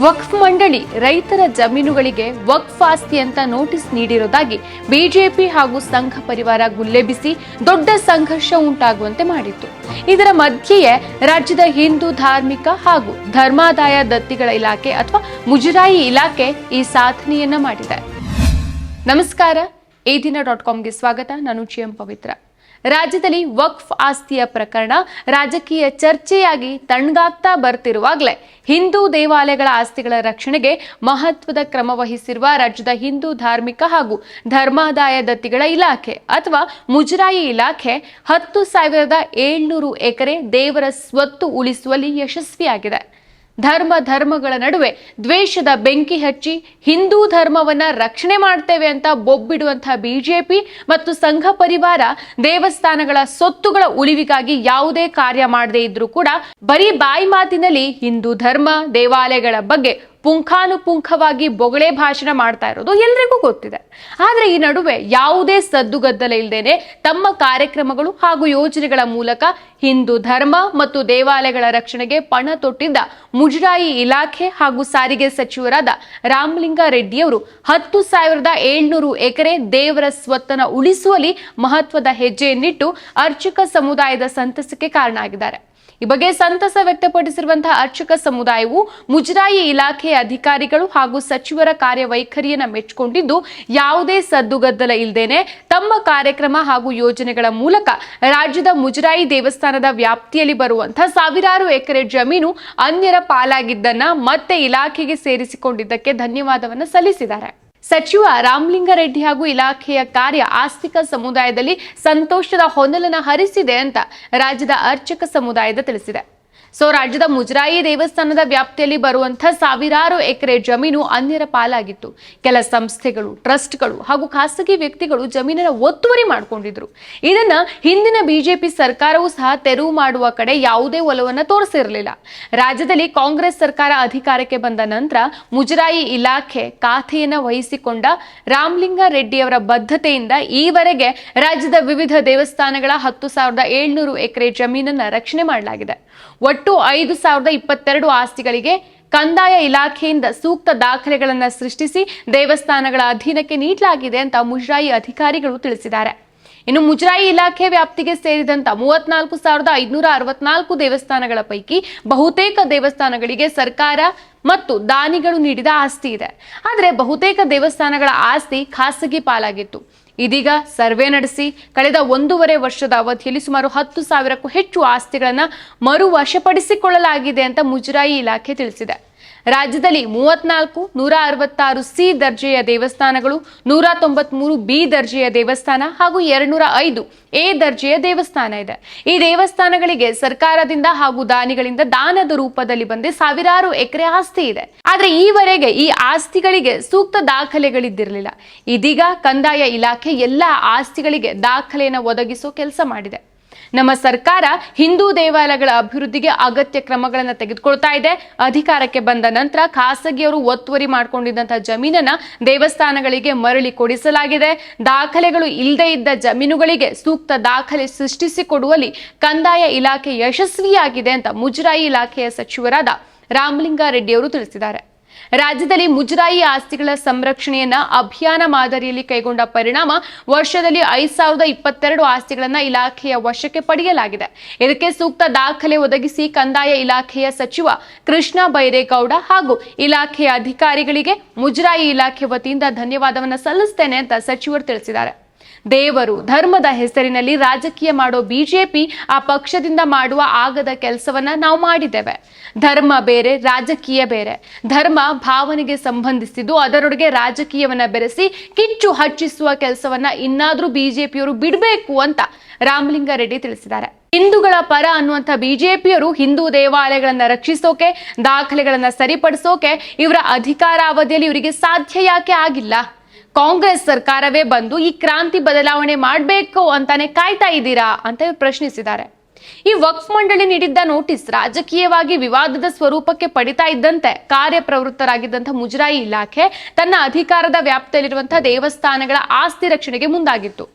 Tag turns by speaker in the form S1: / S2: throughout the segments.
S1: ವಕ್ಫ್ ಮಂಡಳಿ ರೈತರ ಜಮೀನುಗಳಿಗೆ ವಕ್ಫ್ ಆಸ್ತಿ ಅಂತ ನೋಟಿಸ್ ನೀಡಿರುವುದಾಗಿ ಬಿಜೆಪಿ ಹಾಗೂ ಸಂಘ ಪರಿವಾರ ಗುಲ್ಲೆಬಿಸಿ ದೊಡ್ಡ ಸಂಘರ್ಷ ಉಂಟಾಗುವಂತೆ ಮಾಡಿತ್ತು. ಇದರ ಮಧ್ಯೆಯೇ ರಾಜ್ಯದ ಹಿಂದೂ ಧಾರ್ಮಿಕ ಹಾಗೂ ಧರ್ಮಾದಾಯ ದತ್ತಿಗಳ ಇಲಾಖೆ ಅಥವಾ ಮುಜರಾಯಿ ಇಲಾಖೆ ಈ ಸಾಧನೆಯನ್ನ ಮಾಡಿದೆ. ನಮಸ್ಕಾರ. ಈ ಡಾಟ್ ಕಾಮ್ಗೆ ಸ್ವಾಗತ. ನಾನು ಜಿ ಎಂ ಪವಿತ್ರ. ರಾಜ್ಯದಲ್ಲಿ ವಕ್ಫ್ ಆಸ್ತಿಯ ಪ್ರಕರಣ ರಾಜಕೀಯ ಚರ್ಚೆಯಾಗಿ ತಣ್ಣಗಾಗ್ತಾ ಬರ್ತಿರುವಾಗಲೇ ಹಿಂದೂ ದೇವಾಲಯಗಳ ಆಸ್ತಿಗಳ ರಕ್ಷಣೆಗೆ ಮಹತ್ವದ ಕ್ರಮ ವಹಿಸಿರುವ ರಾಜ್ಯದ ಹಿಂದೂ ಧಾರ್ಮಿಕ ಹಾಗೂ ಧರ್ಮಾದಾಯ ದತ್ತಿಗಳ ಇಲಾಖೆ ಅಥವಾ ಮುಜರಾಯಿ ಇಲಾಖೆ ಹತ್ತು ಸಾವಿರದ ಏಳ್ನೂರು ಎಕರೆ ದೇವರ ಸ್ವತ್ತು ಉಳಿಸುವಲ್ಲಿ ಯಶಸ್ವಿಯಾಗಿದೆ. ಧರ್ಮ ಧರ್ಮಗಳ ನಡುವೆ ದ್ವೇಷದ ಬೆಂಕಿ ಹಚ್ಚಿ ಹಿಂದೂ ಧರ್ಮವನ್ನ ರಕ್ಷಣೆ ಮಾಡ್ತೇವೆ ಅಂತ ಬೊಬ್ಬಿಡುವಂತಹ ಬಿಜೆಪಿ ಮತ್ತು ಸಂಘ ಪರಿವಾರ ದೇವಸ್ಥಾನಗಳ ಸೊತ್ತುಗಳ ಉಳಿವಿಗಾಗಿ ಯಾವುದೇ ಕಾರ್ಯ ಮಾಡದೇ ಇದ್ರೂ ಕೂಡ ಬರೀ ಬಾಯಿ ಮಾತಿನಲ್ಲಿ ಹಿಂದೂ ಧರ್ಮ ದೇವಾಲಯಗಳ ಬಗ್ಗೆ ಪುಂಖಾನುಪುಂಖವಾಗಿ ಬೊಗಳೆ ಭಾಷಣ ಮಾಡ್ತಾ ಇರೋದು ಎಲ್ರಿಗೂ ಗೊತ್ತಿದೆ. ಆದರೆ ಈ ನಡುವೆ ಯಾವುದೇ ಸದ್ದುಗದ್ದಲ ಇಲ್ಲದೇನೆ ತಮ್ಮ ಕಾರ್ಯಕ್ರಮಗಳು ಹಾಗೂ ಯೋಜನೆಗಳ ಮೂಲಕ ಹಿಂದೂ ಧರ್ಮ ಮತ್ತು ದೇವಾಲಯಗಳ ರಕ್ಷಣೆಗೆ ಪಣ ತೊಟ್ಟಿದ್ದ ಮುಜರಾಯಿ ಇಲಾಖೆ ಹಾಗೂ ಸಾರಿಗೆ ಸಚಿವರಾದ ರಾಮಲಿಂಗ ರೆಡ್ಡಿಯವರು ಹತ್ತು ಸಾವಿರದ ಏಳ್ನೂರು ಎಕರೆ ದೇವರ ಸ್ವತ್ತನ ಉಳಿಸುವಲ್ಲಿ ಮಹತ್ವದ ಹೆಜ್ಜೆಯನ್ನಿಟ್ಟು ಅರ್ಚಕ ಸಮುದಾಯದ ಸಂತಸಕ್ಕೆ ಕಾರಣ ಆಗಿದ್ದಾರೆ ಈ ಬಗ್ಗೆ ಸಂತಸ ವ್ಯಕ್ತಪಡಿಸಿರುವಂತಹ ಅರ್ಚಕ ಸಮುದಾಯವು ಮುಜರಾಯಿ ಇಲಾಖೆಯ ಅಧಿಕಾರಿಗಳು ಹಾಗೂ ಸಚಿವರ ಕಾರ್ಯವೈಖರಿಯನ್ನು ಮೆಚ್ಚಿಕೊಂಡಿದ್ದು, ಯಾವುದೇ ಸದ್ದುಗದ್ದಲ ಇಲ್ಲದೇನೆ ತಮ್ಮ ಕಾರ್ಯಕ್ರಮ ಹಾಗೂ ಯೋಜನೆಗಳ ಮೂಲಕ ರಾಜ್ಯದ ಮುಜರಾಯಿ ದೇವಸ್ಥಾನದ ವ್ಯಾಪ್ತಿಯಲ್ಲಿ ಬರುವಂತಹ ಸಾವಿರಾರು ಎಕರೆ ಜಮೀನು ಅನ್ಯರ ಪಾಲಾಗಿದ್ದನ್ನ ಮತ್ತೆ ಇಲಾಖೆಗೆ ಸೇರಿಸಿಕೊಂಡಿದ್ದಕ್ಕೆ ಧನ್ಯವಾದವನ್ನು ಸಲ್ಲಿಸಿದ್ದಾರೆ. ಸಚಿವ ರಾಮಲಿಂಗಾರೆಡ್ಡಿ ಹಾಗೂ ಇಲಾಖೆಯ ಕಾರ್ಯ ಆಸ್ತಿಕ ಸಮುದಾಯದಲ್ಲಿ ಸಂತೋಷದ ಹೊನಲನ ಹರಿಸಿದೆ ಅಂತ ರಾಜ್ಯದ ಅರ್ಚಕ ಸಮುದಾಯದ ತಿಳಿಸಿದೆ. ಸೊ ರಾಜ್ಯದ ಮುಜರಾಯಿ ದೇವಸ್ಥಾನದ ವ್ಯಾಪ್ತಿಯಲ್ಲಿ ಬರುವಂತಹ ಸಾವಿರಾರು ಎಕರೆ ಜಮೀನು ಅನ್ಯರ ಪಾಲಾಗಿತ್ತು. ಕೆಲ ಸಂಸ್ಥೆಗಳು, ಟ್ರಸ್ಟ್ಗಳು ಹಾಗೂ ಖಾಸಗಿ ವ್ಯಕ್ತಿಗಳು ಜಮೀನನ್ನ ಒತ್ತುವರಿ ಮಾಡಿಕೊಂಡಿದ್ರು. ಇದನ್ನ ಹಿಂದಿನ ಬಿಜೆಪಿ ಸರ್ಕಾರವೂ ಸಹ ತೆರವು ಮಾಡುವ ಕಡೆ ಯಾವುದೇ ಒಲವನ್ನ ತೋರಿಸಿರಲಿಲ್ಲ. ರಾಜ್ಯದಲ್ಲಿ ಕಾಂಗ್ರೆಸ್ ಸರ್ಕಾರ ಅಧಿಕಾರಕ್ಕೆ ಬಂದ ನಂತರ ಮುಜರಾಯಿ ಇಲಾಖೆ ಖಾತೆಯನ್ನ ವಹಿಸಿಕೊಂಡ ರಾಮಲಿಂಗ ರೆಡ್ಡಿಯವರ ಬದ್ಧತೆಯಿಂದ ಈವರೆಗೆ ರಾಜ್ಯದ ವಿವಿಧ ದೇವಸ್ಥಾನಗಳ ಹತ್ತು ಸಾವಿರದ ಏಳ್ನೂರು ಎಕರೆ ಜಮೀನನ್ನ ರಕ್ಷಣೆ ಮಾಡಲಾಗಿದೆ. ಐದು ಸಾವಿರದ ಇಪ್ಪತ್ತೆರಡು ಆಸ್ತಿಗಳಿಗೆ ಕಂದಾಯ ಇಲಾಖೆಯಿಂದ ಸೂಕ್ತ ದಾಖಲೆಗಳನ್ನು ಸೃಷ್ಟಿಸಿ ದೇವಸ್ಥಾನಗಳ ಅಧೀನಕ್ಕೆ ನೀಡಲಾಗಿದೆ ಅಂತ ಮುಜರಾಯಿ ಅಧಿಕಾರಿಗಳು ತಿಳಿಸಿದ್ದಾರೆ. ಇನ್ನು ಮುಜರಾಯಿ ಇಲಾಖೆ ವ್ಯಾಪ್ತಿಗೆ ಸೇರಿದಂತ ಮೂವತ್ನಾಲ್ಕು ಸಾವಿರದ ಐದುನೂರ ಅರವತ್ನಾಲ್ಕು ದೇವಸ್ಥಾನಗಳ ಪೈಕಿ ಬಹುತೇಕ ದೇವಸ್ಥಾನಗಳಿಗೆ ಸರ್ಕಾರ ಮತ್ತು ದಾನಿಗಳು ನೀಡಿದ ಆಸ್ತಿ ಇದೆ. ಆದರೆ ಬಹುತೇಕ ದೇವಸ್ಥಾನಗಳ ಆಸ್ತಿ ಖಾಸಗಿ ಪಾಲಾಗಿತ್ತು. ಇದೀಗ ಸರ್ವೆ ನಡೆಸಿ ಕಳೆದ ಒಂದೂವರೆ ವರ್ಷದ ಅವಧಿಯಲ್ಲಿ ಸುಮಾರು ಹತ್ತು ಸಾವಿರಕ್ಕೂ ಹೆಚ್ಚು ಆಸ್ತಿಗಳನ್ನು ಮರು ವಶಪಡಿಸಿಕೊಳ್ಳಲಾಗಿದೆ ಅಂತ ಮುಜರಾಯಿ ಇಲಾಖೆ ತಿಳಿಸಿದೆ. ರಾಜ್ಯದಲ್ಲಿ ಮೂವತ್ನಾಲ್ಕು, ನೂರ ಅರವತ್ತಾರು ಸಿ ದರ್ಜೆಯ ದೇವಸ್ಥಾನಗಳು, ನೂರ ತೊಂಬತ್ಮೂರು ಬಿ ದರ್ಜೆಯ ದೇವಸ್ಥಾನ ಹಾಗೂ ಎರಡ್ನೂರ ಐದು ಎ ದರ್ಜೆಯ ದೇವಸ್ಥಾನ ಇದೆ. ಈ ದೇವಸ್ಥಾನಗಳಿಗೆ ಸರ್ಕಾರದಿಂದ ಹಾಗೂ ದಾನಿಗಳಿಂದ ದಾನದ ರೂಪದಲ್ಲಿ ಬಂದೆ ಸಾವಿರಾರು ಎಕರೆ ಆಸ್ತಿ ಇದೆ. ಆದ್ರೆ ಈವರೆಗೆ ಈ ಆಸ್ತಿಗಳಿಗೆ ಸೂಕ್ತ ದಾಖಲೆಗಳಿದ್ದಿರಲಿಲ್ಲ. ಇದೀಗ ಕಂದಾಯ ಇಲಾಖೆ ಎಲ್ಲ ಆಸ್ತಿಗಳಿಗೆ ದಾಖಲೆಯನ್ನು ಒದಗಿಸೋ ಕೆಲಸ ಮಾಡಿದೆ. ನಮ್ಮ ಸರ್ಕಾರ ಹಿಂದೂ ದೇವಾಲಯಗಳ ಅಭಿವೃದ್ಧಿಗೆ ಅಗತ್ಯ ಕ್ರಮಗಳನ್ನು ತೆಗೆದುಕೊಳ್ತಾ ಇದೆ. ಅಧಿಕಾರಕ್ಕೆ ಬಂದ ನಂತರ ಖಾಸಗಿಯವರು ಒತ್ತುವರಿ ಮಾಡಿಕೊಂಡಿದ್ದಂತಹ ಜಮೀನನ್ನ ದೇವಸ್ಥಾನಗಳಿಗೆ ಮರಳಿ ಕೊಡಿಸಲಾಗಿದೆ. ದಾಖಲೆಗಳು ಇಲ್ಲದೆ ಇದ್ದ ಜಮೀನುಗಳಿಗೆ ಸೂಕ್ತ ದಾಖಲೆ ಸೃಷ್ಟಿಸಿಕೊಡುವಲ್ಲಿ ಕಂದಾಯ ಇಲಾಖೆ ಯಶಸ್ವಿಯಾಗಿದೆ ಅಂತ ಮುಜರಾಯಿ ಇಲಾಖೆಯ ಸಚಿವರಾದ ರಾಮಲಿಂಗಾರೆಡ್ಡಿ ಅವರು ತಿಳಿಸಿದ್ದಾರೆ. ರಾಜ್ಯದಲ್ಲಿ ಮುಜರಾಯಿ ಆಸ್ತಿಗಳ ಸಂರಕ್ಷಣೆಯನ್ನ ಅಭಿಯಾನ ಮಾದರಿಯಲ್ಲಿ ಕೈಗೊಂಡ ಪರಿಣಾಮ ವರ್ಷದಲ್ಲಿ ಐದ್ ಸಾವಿರದ ಇಪ್ಪತ್ತೆರಡು ಆಸ್ತಿಗಳನ್ನ ಇಲಾಖೆಯ ವಶಕ್ಕೆ ಪಡೆಯಲಾಗಿದೆ. ಇದಕ್ಕೆ ಸೂಕ್ತ ದಾಖಲೆ ಒದಗಿಸಿ ಕಂದಾಯ ಇಲಾಖೆಯ ಸಚಿವ ಕೃಷ್ಣ ಬೈರೇಗೌಡ ಹಾಗೂ ಇಲಾಖೆಯ ಅಧಿಕಾರಿಗಳಿಗೆ ಮುಜರಾಯಿ ಇಲಾಖೆ ವತಿಯಿಂದ ಧನ್ಯವಾದವನ್ನ ಸಲ್ಲಿಸುತ್ತೇನೆ ಅಂತ ಸಚಿವರು ತಿಳಿಸಿದ್ದಾರೆ. ದೇವರು ಧರ್ಮದ ಹೆಸರಿನಲ್ಲಿ ರಾಜಕೀಯ ಮಾಡೋ ಬಿಜೆಪಿ ಆ ಪಕ್ಷದಿಂದ ಮಾಡುವ ಆಗದ ಕೆಲಸವನ್ನ ನಾವು ಮಾಡಿದ್ದೇವೆ. ಧರ್ಮ ಬೇರೆ, ರಾಜಕೀಯ ಬೇರೆ. ಧರ್ಮ ಭಾವನೆಗೆ ಸಂಬಂಧಿಸಿದ್ದು ಅದರೊಳಗೆ ರಾಜಕೀಯವನ್ನ ಬೆರೆಸಿ ಕಿಚ್ಚು ಹಚ್ಚಿಸುವ ಕೆಲಸವನ್ನ ಇನ್ನಾದ್ರೂ ಬಿಜೆಪಿಯವರು ಬಿಡಬೇಕು ಅಂತ ರಾಮಲಿಂಗಾರೆಡ್ಡಿ ತಿಳಿಸಿದ್ದಾರೆ. ಹಿಂದೂಗಳ ಪರ ಅನ್ನುವಂಥ ಬಿಜೆಪಿಯವರು ಹಿಂದೂ ದೇವಾಲಯಗಳನ್ನು ರಕ್ಷಿಸೋಕೆ, ದಾಖಲೆಗಳನ್ನು ಸರಿಪಡಿಸೋಕೆ ಇವರ ಅಧಿಕಾರಾವಧಿಯಲ್ಲಿ ಇವರಿಗೆ ಸಾಧ್ಯ ಯಾಕೆ ಆಗಿಲ್ಲ? ಕಾಂಗ್ರೆಸ್ ಸರ್ಕಾರವೇ ಬಂದು ಈ ಕ್ರಾಂತಿ ಬದಲಾವಣೆ ಮಾಡಬೇಕು ಅಂತಾನೆ ಕಾಯ್ತಾ ಇದ್ದೀರಾ ಅಂತ ಪ್ರಶ್ನಿಸಿದ್ದಾರೆ. ಈ ವಕ್ಫ್ ಮಂಡಳಿ ನೀಡಿದ್ದ ನೋಟಿಸ್ ರಾಜಕೀಯವಾಗಿ ವಿವಾದದ ಸ್ವರೂಪಕ್ಕೆ ಪಡಿತಾ ಇದ್ದಂತೆ ಕಾರ್ಯಪ್ರವೃತ್ತರಾಗಿದ್ದಂತಹ ಮುಜರಾಯಿ ಇಲಾಖೆ ತನ್ನ ಅಧಿಕಾರದ ವ್ಯಾಪ್ತಿಯಲ್ಲಿರುವಂತಹ ದೇವಸ್ಥಾನಗಳ ಆಸ್ತಿ ರಕ್ಷಣೆಗೆ ಮುಂದಾಗಿತ್ತು.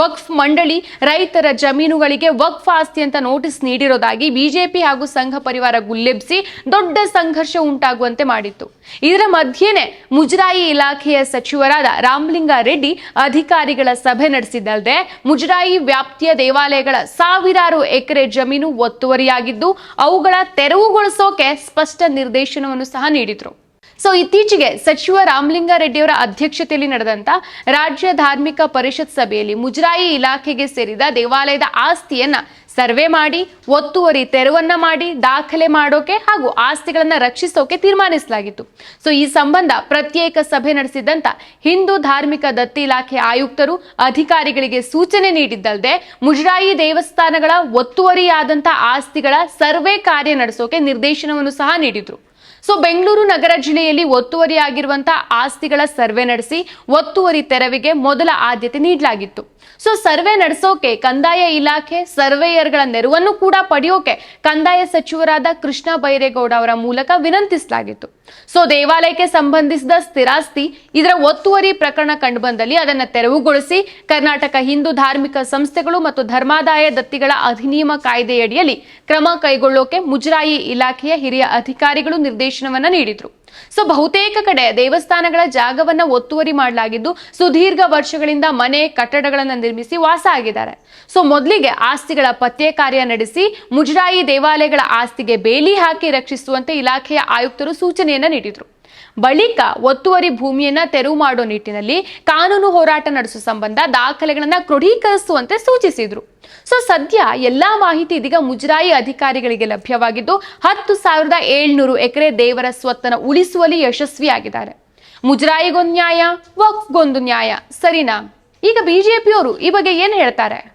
S1: ವಕ್ಫ್ ಮಂಡಳಿ ರೈತರ ಜಮೀನುಗಳಿಗೆ ವಕ್ಫ್ ಆಸ್ತಿ ಅಂತ ನೋಟಿಸ್ ನೀಡಿರೋದಾಗಿ ಬಿಜೆಪಿ ಹಾಗೂ ಸಂಘ ಪರಿವಾರ ಗುಲ್ಲೆಬ್ಸಿ ದೊಡ್ಡ ಸಂಘರ್ಷ ಉಂಟಾಗುವಂತೆ ಮಾಡಿತ್ತು. ಇದರ ಮಧ್ಯೆನೆ ಮುಜರಾಯಿ ಇಲಾಖೆಯ ಸಚಿವರಾದ ರಾಮಲಿಂಗಾರೆಡ್ಡಿ ಅಧಿಕಾರಿಗಳ ಸಭೆ ನಡೆಸಿದ್ದಲ್ಲದೆ ಮುಜರಾಯಿ ವ್ಯಾಪ್ತಿಯ ದೇವಾಲಯಗಳ ಸಾವಿರಾರು ಎಕರೆ ಜಮೀನು ಒತ್ತುವರಿಯಾಗಿದ್ದು ಅವುಗಳ ತೆರವುಗೊಳಿಸೋಕೆ ಸ್ಪಷ್ಟ ನಿರ್ದೇಶನವನ್ನು ಸಹ ನೀಡಿದ್ರು. ಸೊ ಇತ್ತೀಚೆಗೆ ಸಚಿವ ರಾಮಲಿಂಗಾರೆಡ್ಡಿಯವರ ಅಧ್ಯಕ್ಷತೆಯಲ್ಲಿ ನಡೆದಂತ ರಾಜ್ಯ ಧಾರ್ಮಿಕ ಪರಿಷತ್ ಸಭೆಯಲ್ಲಿ ಮುಜರಾಯಿ ಇಲಾಖೆಗೆ ಸೇರಿದ ದೇವಾಲಯದ ಆಸ್ತಿಯನ್ನ ಸರ್ವೆ ಮಾಡಿ, ಒತ್ತುವರಿ ತೆರವನ್ನ ಮಾಡಿ, ದಾಖಲೆ ಮಾಡೋಕೆ ಹಾಗೂ ಆಸ್ತಿಗಳನ್ನ ರಕ್ಷಿಸೋಕೆ ತೀರ್ಮಾನಿಸಲಾಗಿತ್ತು. ಸೊ ಈ ಸಂಬಂಧ ಪ್ರತ್ಯೇಕ ಸಭೆ ನಡೆಸಿದಂತ ಹಿಂದೂ ಧಾರ್ಮಿಕ ದತ್ತಿ ಇಲಾಖೆ ಆಯುಕ್ತರು ಅಧಿಕಾರಿಗಳಿಗೆ ಸೂಚನೆ ನೀಡಿದ್ದಲ್ಲದೆ ಮುಜರಾಯಿ ದೇವಸ್ಥಾನಗಳ ಒತ್ತುವರಿಯಾದಂತ ಆಸ್ತಿಗಳ ಸರ್ವೆ ಕಾರ್ಯ ನಡೆಸೋಕೆ ನಿರ್ದೇಶನವನ್ನು ಸಹ ನೀಡಿದ್ರು. ಸೊ ಬೆಂಗಳೂರು ನಗರ ಜಿಲ್ಲೆಯಲ್ಲಿ ಒತ್ತುವರಿಯಾಗಿರುವಂತಹ ಆಸ್ತಿಗಳ ಸರ್ವೆ ನಡೆಸಿ ಒತ್ತುವರಿ ತೆರವಿಗೆ ಮೊದಲ ಆದ್ಯತೆ ನೀಡಲಾಗಿತ್ತು. ಸೊ ಸರ್ವೆ ನಡೆಸೋಕೆ ಕಂದಾಯ ಇಲಾಖೆ ಸರ್ವೆಯರ್ಗಳ ನೆರವನ್ನು ಕೂಡ ಪಡೆಯೋಕೆ ಕಂದಾಯ ಸಚಿವರಾದ ಕೃಷ್ಣ ಬೈರೇಗೌಡ ಅವರ ಮೂಲಕ ವಿನಂತಿಸಲಾಗಿತ್ತು. ಸೊ ದೇವಾಲಯಕ್ಕೆ ಸಂಬಂಧಿಸಿದ ಸ್ಥಿರಾಸ್ತಿ ಇದರ ಒತ್ತುವರಿ ಪ್ರಕರಣ ಕಂಡುಬಂದಲ್ಲಿ ಅದನ್ನು ತೆರವುಗೊಳಿಸಿ ಕರ್ನಾಟಕ ಹಿಂದೂ ಧಾರ್ಮಿಕ ಸಂಸ್ಥೆಗಳು ಮತ್ತು ಧರ್ಮಾದಾಯ ದತ್ತಿಗಳ ಅಧಿನಿಯಮ ಕಾಯ್ದೆಯಡಿಯಲ್ಲಿ ಕ್ರಮ ಕೈಗೊಳ್ಳೋಕೆ ಮುಜರಾಯಿ ಇಲಾಖೆಯ ಹಿರಿಯ ಅಧಿಕಾರಿಗಳು ನಿರ್ದೇಶನವನ್ನ ನೀಡಿದ್ರು. ಸೊ ಬಹುತೇಕ ಕಡೆ ದೇವಸ್ಥಾನಗಳ ಜಾಗವನ್ನ ಒತ್ತುವರಿ ಮಾಡಲಾಗಿದ್ದು ಸುದೀರ್ಘ ವರ್ಷಗಳಿಂದ ಮನೆ ಕಟ್ಟಡಗಳನ್ನ ನಿರ್ಮಿಸಿ ವಾಸ ಆಗಿದ್ದಾರೆ. ಸೊ ಮೊದಲಿಗೆ ಆಸ್ತಿಗಳ ಪತ್ತೆ ಕಾರ್ಯ ನಡೆಸಿ ಮುಜರಾಯಿ ದೇವಾಲಯಗಳ ಆಸ್ತಿಗೆ ಬೇಲಿ ಹಾಕಿ ರಕ್ಷಿಸುವಂತೆ ಇಲಾಖೆಯ ಆಯುಕ್ತರು ಸೂಚನೆಯನ್ನ ನೀಡಿದ್ರು. ಬಳಿಕ ಒತ್ತುವರಿ ಭೂಮಿಯನ್ನ ತೆರವು ಮಾಡೋ ನಿಟ್ಟಿನಲ್ಲಿ ಕಾನೂನು ಹೋರಾಟ ನಡೆಸುವ ಸಂಬಂಧ ದಾಖಲೆಗಳನ್ನ ಕ್ರೋಢೀಕರಿಸುವಂತೆ ಸೂಚಿಸಿದ್ರು. ಸೊ ಸದ್ಯ ಎಲ್ಲಾ ಮಾಹಿತಿ ಇದೀಗ ಮುಜರಾಯಿ ಅಧಿಕಾರಿಗಳಿಗೆ ಲಭ್ಯವಾಗಿದ್ದು, ಹತ್ತು ಸಾವಿರದ ಏಳ್ನೂರು ಎಕರೆ ದೇವರ ಸ್ವತ್ತನ್ನು ಉಳಿಸುವಲ್ಲಿ ಯಶಸ್ವಿಯಾಗಿದ್ದಾರೆ. ಮುಜರಾಯಿಗೊಂದು ನ್ಯಾಯ, ವಕ್ಫ್ಗೊಂದು ನ್ಯಾಯ. ಸರಿನಾ? ಈಗ ಬಿಜೆಪಿಯವರು ಈ ಬಗ್ಗೆ ಏನು ಹೇಳ್ತಾರೆ?